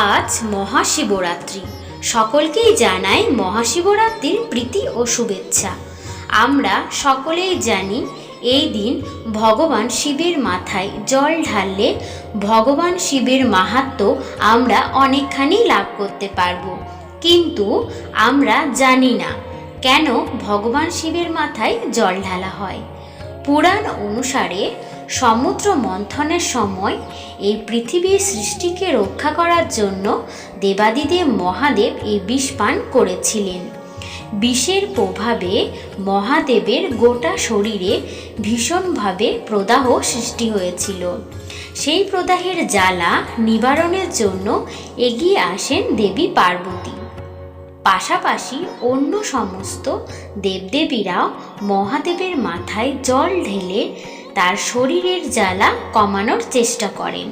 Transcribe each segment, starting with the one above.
আজ মহাশিবরাত্রি। সকলকেই জানাই মহাশিবরাত্রির প্রীতি ও শুভেচ্ছা। আমরা সকলেই জানি এই দিন ভগবান শিবের মাথায় জল ঢাললে ভগবান শিবের মাহাত্ম্য আমরা অনেকখানি লাভ করতে পারব। কিন্তু আমরা জানি না কেন ভগবান শিবের মাথায় জল ঢালা হয়। পুরাণ অনুসারে সমুদ্র মন্থনের সময় এই পৃথিবীর সৃষ্টিকে রক্ষা করার জন্য দেবাদিদেব মহাদেব এই বিষ পান করেছিলেন। বিষের প্রভাবে মহাদেবের গোটা শরীরে ভীষণভাবে প্রদাহ সৃষ্টি হয়েছিল। সেই প্রদাহের জ্বালা নিবারণের জন্য এগিয়ে আসেন দেবী পার্বতী। পাশাপাশি অন্য সমস্ত দেবদেবীরাও মহাদেবের মাথায় জল ঢেলে তার শরীরের জ্বালা কমানোর চেষ্টা করেন।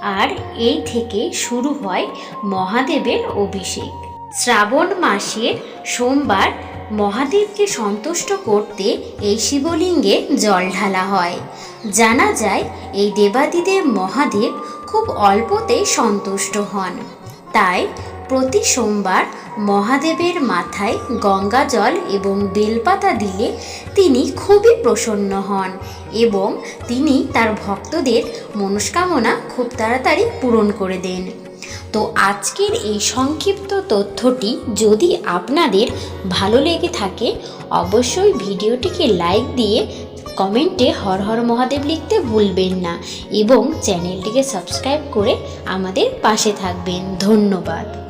আর এই থেকে শুরু হয় মহাদেবের অভিষেক। শ্রাবণ মাসের সোমবার মহাদেবকে সন্তুষ্ট করতে এই শিবলিঙ্গে জল ঢালা হয়। জানা যায়, এই দেবাদিদেব মহাদেব খুব অল্পতেই সন্তুষ্ট হন। তাই প্রতি সোমবার মহাদেবের মাথায় গঙ্গা জল এবং বেলপাতা দিলে তিনি খুবই প্রসন্ন হন এবং তিনি তার ভক্তদের মনস্কামনা খুব তাড়াতাড়ি পূরণ করে দেন। তো আজকের এই সংক্ষিপ্ত তথ্যটি যদি আপনাদের ভালো লেগে থাকে, অবশ্যই ভিডিওটিকে লাইক দিয়ে কমেন্টে হর হর মহাদেব লিখতে ভুলবেন না এবং চ্যানেলটিকে সাবস্ক্রাইব করে আমাদের পাশে থাকবেন। ধন্যবাদ।